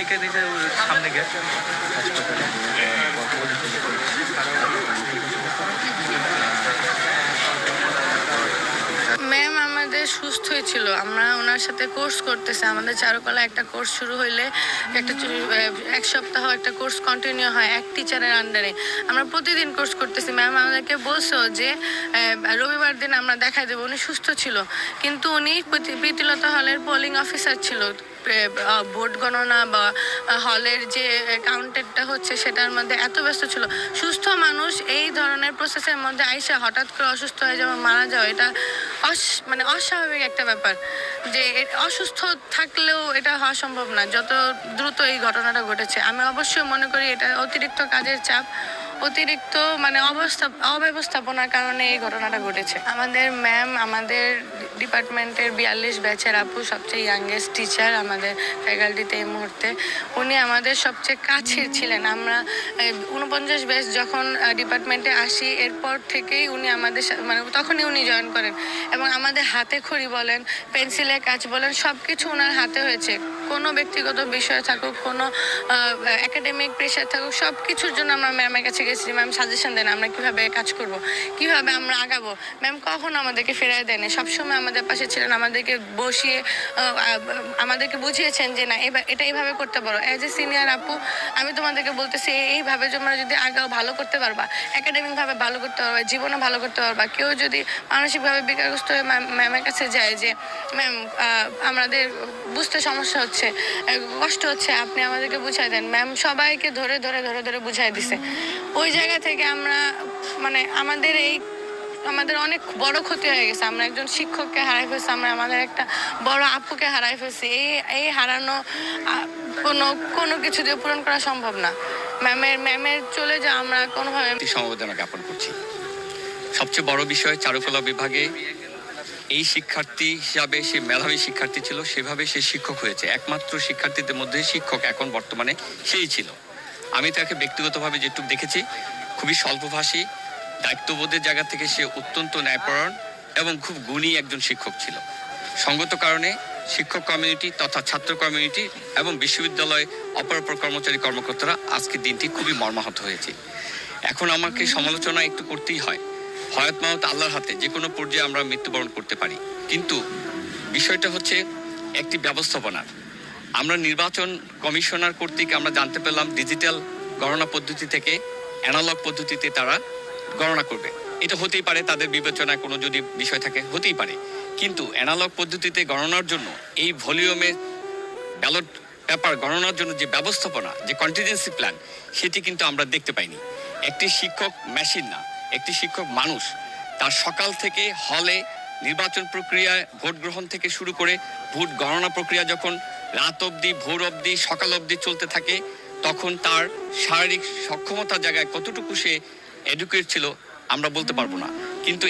সবাইকে নিজের সামনে ম্যাম আমাদের সুস্থই ছিল আমরা ওনার সাথে কোর্স করতেছি। আমাদের চারুকলা একটা কোর্স শুরু হইলে একটা এক সপ্তাহ একটা কোর্স কন্টিনিউ হয় এক টিচারের আন্ডারে আমরা প্রতিদিন কোর্স করতেছি। ম্যাম আমাদেরকে বলছো যে রবিবার দিন আমরা দেখাই দেবো। উনি সুস্থ ছিল। কিন্তু উনি প্রীতি- প্রীতিলতা হলের পোলিং অফিসার ছিল। ভোট গণনা বা হলের যে কাউন্টেডটা হচ্ছে সেটার মধ্যে এত ব্যস্ত ছিল। সুস্থ মানুষ এই ধরনের প্রসেসের মধ্যে আইসা হঠাৎ করে অসুস্থ হয়ে যাওয়া, মারা যাওয়া, এটা অস মানে অস্বাভাবিক একটা ব্যাপার। যে অসুস্থ থাকলেও এটা হওয়া সম্ভব না, যত দ্রুত এই ঘটনাটা ঘটেছে। আমি অবশ্যই মনে করি এটা অতিরিক্ত কাজের চাপ। অতিরিক্ত মানে অবস্থা, অব্যবস্থাপনার কারণে এই ঘটনাটা ঘটেছে। আমাদের ম্যাম আমাদের ডিপার্টমেন্টের বিয়াল্লিশ ব্যাচের আপু সবচেয়ে ইয়াংগেস্ট টিচার আমাদের ফ্যাকাল্টিতে এই মুহূর্তে। উনি আমাদের সবচেয়ে কাছের ছিলেন। আমরা উনপঞ্চাশ ব্যাচ যখন ডিপার্টমেন্টে আসি, এরপর থেকেই উনি আমাদের মানে তখনই উনি জয়েন করেন। এবং আমাদের হাতে খড়ি বলেন পেন্সিলের কাজ বলেন সব কিছু ওনার হাতে হয়েছে। কোনো ব্যক্তিগত বিষয় থাকুক, কোনো একাডেমিক প্রেশার থাকুক সব কিছুর জন্য আমরা ম্যামের কাছে গেছি ম্যাম সাজেশন দেন আমরা কীভাবে কাজ করব, কীভাবে আমরা আগাবো। ম্যাম কখনো আমাদেরকে ফেরায় দেন সবসময় আমাদের পাশে ছিলেন, আমাদেরকে বসিয়ে আমাদেরকে বুঝিয়েছেন যে, না এটা এইভাবে করতে পারো। অ্যাজ এ সিনিয়র আপু, আমি তোমাদেরকে বলতেছি, এই- এইভাবে তোমরা যদি আগাও, ভালো করতে পারবা। একাডেমিক ভাবে ভালো করতে পারবা, জীবনে ভালো করতে পারবা। কেউ যদি মানসিকভাবে বিকারগ্রস্ত হয়ে ম্যামের কাছে যায় যে ম্যাম আমাদের বুঝতে সমস্যা হচ্ছে কষ্ট হচ্ছে, আপনি আমাদেরকে বুঝাই দেন। ম্যাম সবাইকে ধরে ধরে ধরে ধরে বুঝাই দিছে। ওই জায়গা থেকে আমরা মানে আমাদের এই, আমাদের অনেক বড় ক্ষতি হয়ে গেছে। আমরা একজন শিক্ষককে হারাই ফেলছি, আমরা আমাদের একটা বড় আপুকে হারাই ফেলছি। এই এই হারানো কোনো কোনো কিছু দিয়ে পূরণ করা সম্ভব না। ম্যামের ম্যামের চলে যা আমরা কোনোভাবে সমবেদনা জ্ঞাপন করছি। সবচেয়ে বড় বিষয় চারুকলা বিভাগে এই শিক্ষার্থী হিসাবে সে মেধাবী শিক্ষার্থী ছিল, সেভাবে সে শিক্ষক হয়েছে। একমাত্র শিক্ষার্থীদের মধ্যে শিক্ষক এখন বর্তমানে সেই ছিল। আমি তাকে ব্যক্তিগতভাবে যেটুকু দেখেছি, খুবই স্বল্পভাষী, দায়িত্ববোধের জায়গা থেকে সে অত্যন্ত ন্যায়পরায়ণ এবং খুব গুণী একজন শিক্ষক ছিল। সঙ্গত কারণে শিক্ষক কমিউনিটি তথা ছাত্র কমিউনিটি এবং বিশ্ববিদ্যালয় অপরাপর কর্মচারী কর্মকর্তারা আজকের দিনটি খুবই মর্মাহত হয়েছে। এখন আমাকে সমালোচনা একটু করতেই হয়। হয়াত মাহত আল্লাহর হাতে যে কোনো পর্যায়ে আমরা মৃত্যুবরণ করতে পারি। কিন্তু বিষয়টা হচ্ছে একটি ব্যবস্থাপনার। আমরা নির্বাচন কমিশনার কর্তৃক আমরা জানতে পেলাম ডিজিটাল গণনা পদ্ধতি থেকে অ্যানালগ পদ্ধতিতে তারা গণনা করবে। এটা হতেই পারে তাদের বিবেচনায় কোনো যদি বিষয় থাকে, হতেই পারে। কিন্তু অ্যানালগ পদ্ধতিতে গণনার জন্য এই ভলিউমে ব্যালট পেপার গণনার জন্য যে ব্যবস্থাপনা, যে কন্টিজেন্সি প্ল্যান সেটি কিন্তু আমরা দেখতে পাইনি। একটি শিক্ষক মেশিন না, একটি শিক্ষক মানুষ, তার সকাল থেকে হলে নির্বাচন প্রক্রিয়ায় ভোট গ্রহণ থেকে শুরু করে ভোট গণনা প্রক্রিয়া যখন রাত অবধি, ভোর অবধি, সকাল অবধি চলতে থাকে। তখন তার শারীরিক সক্ষমতা জায়গায় কতটুকু সে এডুকেট ছিল, আমরা বলতে পারব না। কিন্তু